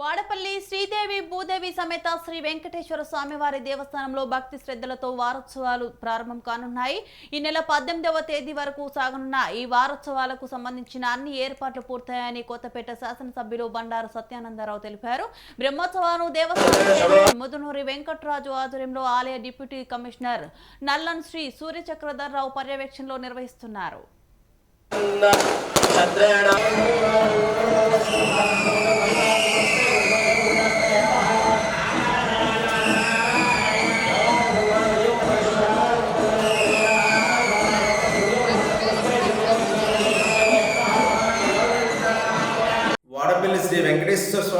వాడపల్లి శ్రీదేవి భూదేవి సమేత శ్రీ వెంకటేశ్వర స్వామివారి దేవస్థానంలో భక్తి శ్రద్ధలతో వారోత్సవాలు ప్రారంభం కానున్నాయి. ఈ నెల పద్దెనిమిదవ తేదీ వరకు సాగనున్న ఈ వారోత్సవాలకు సంబంధించిన అన్ని ఏర్పాట్లు పూర్తయ్యాయని కొత్తపేట శాసనసభ్యులు బండారు సత్యానందరావు తెలిపారు. బ్రహ్మోత్సవాలను దేవస్థానం ముదునూరి వెంకట్రాజు ఆధ్వర్యంలో ఆలయ డిప్యూటీ కమిషనర్ నల్లన్ శ్రీ సూర్యచక్రధర్రావు పర్యవేక్షణలో నిర్వహిస్తున్నారు.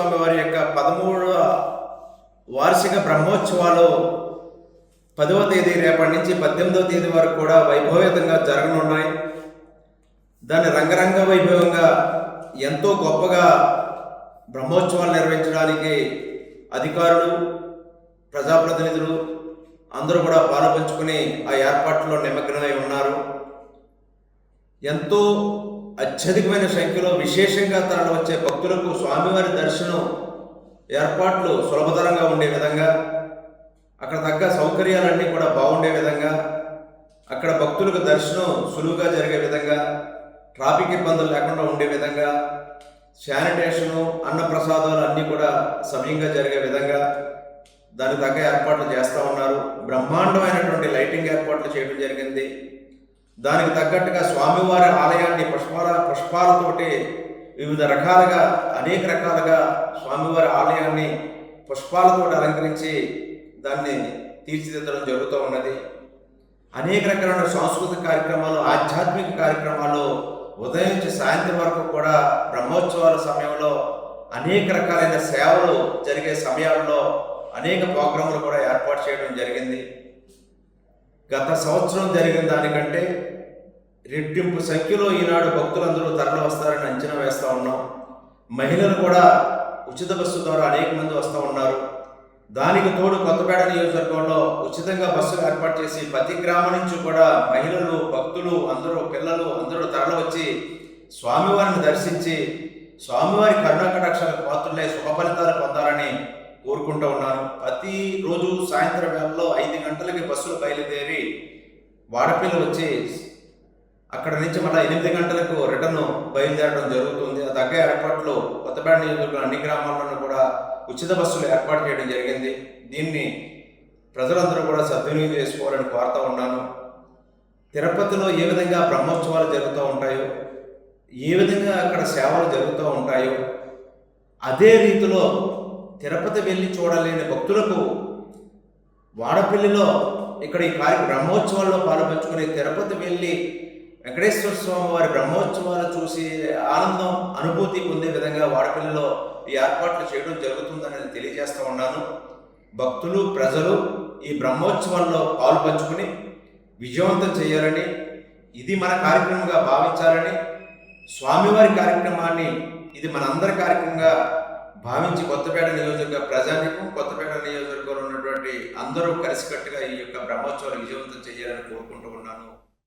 స్వామి వారి యొక్క పదమూడవ వార్షిక బ్రహ్మోత్సవాలు పదవ తేదీ రేపటి నుంచి పద్దెనిమిదవ తేదీ వరకు కూడా వైభవేతంగా జరగనున్నాయి. దాన్ని రంగరంగ వైభవంగా ఎంతో గొప్పగా బ్రహ్మోత్సవాలు నిర్వహించడానికి అధికారులు ప్రజాప్రతినిధులు అందరూ కూడా పాలుపంచుకుని ఆ ఏర్పాట్లలో నిమగ్నమై ఉన్నారు. ఎంతో అత్యధికమైన సంఖ్యలో విశేషంగా తరలి వచ్చే భక్తులకు స్వామివారి దర్శనం ఏర్పాట్లు సులభతరంగా ఉండే విధంగా అక్కడ తగ్గ సౌకర్యాలన్నీ కూడా బాగుండే విధంగా అక్కడ భక్తులకు దర్శనం సులువుగా జరిగే విధంగా ట్రాఫిక్ ఇబ్బందులు లేకుండా ఉండే విధంగా శానిటేషను అన్నప్రసాదాలు అన్నీ కూడా సమయంగా జరిగే విధంగా దానికి తగ్గ ఏర్పాట్లు చేస్తూ ఉన్నారు. బ్రహ్మాండమైనటువంటి లైటింగ్ ఏర్పాట్లు చేయడం జరిగింది. దానికి తగ్గట్టుగా స్వామివారి ఆలయాన్ని పుష్పాల పుష్పాలతోటి వివిధ రకాలుగా అనేక రకాలుగా స్వామివారి ఆలయాన్ని పుష్పాలతో అలంకరించి దాన్ని తీర్చిదిద్దడం జరుగుతూ ఉన్నది. అనేక రకాలైన సాంస్కృతిక కార్యక్రమాలు ఆధ్యాత్మిక కార్యక్రమాలు ఉదయం నుంచి సాయంత్రం వరకు కూడా బ్రహ్మోత్సవాల సమయంలో అనేక రకాలైన సేవలు జరిగే సమయాల్లో అనేక ప్రోగ్రాములు కూడా ఏర్పాటు చేయడం జరిగింది. గత సంవత్సరం జరిగిన దానికంటే రెట్టింపు సంఖ్యలో ఈనాడు భక్తులందరూ తరలి వస్తారని అంచనా వేస్తూ ఉన్నాం. మహిళలు కూడా ఉచిత బస్సు ద్వారా అనేక మంది వస్తూ ఉన్నారు. దానికి తోడు కొత్తపేట నియోజకవర్గంలో ఉచితంగా బస్సులు ఏర్పాటు చేసి ప్రతి గ్రామం నుంచి కూడా మహిళలు భక్తులు అందరూ పిల్లలు అందరూ తరలివచ్చి స్వామివారిని దర్శించి స్వామివారి కరుణాకటాక్షాలకు పాత్రులే శుభ ఫలితాలు పొందాలని కోరుకుంటూ ఉన్నాను. ప్రతి రోజు సాయంత్రం వేళలో ఐదు గంటలకి బస్సులు బయలుదేరి వాడపిల్ల వచ్చి అక్కడ నుంచి మళ్ళీ ఎనిమిది గంటలకు రిటర్న్ బయలుదేరడం జరుగుతుంది. ఆ తగ్గ ఏర్పాట్లు కొత్తపేట నియోజకవర్గం అన్ని గ్రామాల్లోనూ కూడా ఉచిత బస్సులు ఏర్పాటు చేయడం జరిగింది. దీన్ని ప్రజలందరూ కూడా సద్వినియోగం చేసుకోవాలని కోరుతూ ఉన్నాను. తిరుపతిలో ఏ విధంగా బ్రహ్మోత్సవాలు జరుగుతూ ఉంటాయో ఏ విధంగా అక్కడ సేవలు జరుగుతూ ఉంటాయో అదే రీతిలో తిరుపతి వెళ్ళి చూడలేని భక్తులకు వాడపల్లిలో ఇక్కడ ఈ కార్య బ్రహ్మోత్సవాల్లో పాల్పంచుకుని తిరుపతి వెళ్ళి వెంకటేశ్వర స్వామి వారి బ్రహ్మోత్సవాలు చూసి ఆనందం అనుభూతి పొందే విధంగా వాడపల్లిలో ఈ ఏర్పాట్లు చేయడం జరుగుతుందని తెలియజేస్తూ ఉన్నాను. భక్తులు ప్రజలు ఈ బ్రహ్మోత్సవాల్లో పాల్పంచుకుని విజయవంతం చేయాలని ఇది మన కార్యక్రమంగా భావించాలని స్వామివారి కార్యక్రమాన్ని ఇది మనందరి కార్యక్రమంగా భావించి కొత్తపేట నియోజకవర్గ ప్రజానికం కొత్తపేట నియోజకవర్గంలో ఉన్నటువంటి అందరూ కలిసికట్టుగా ఈ యొక్క బ్రహ్మోత్సవాలు విజయవంతం చేయాలని కోరుకుంటూ ఉన్నాను.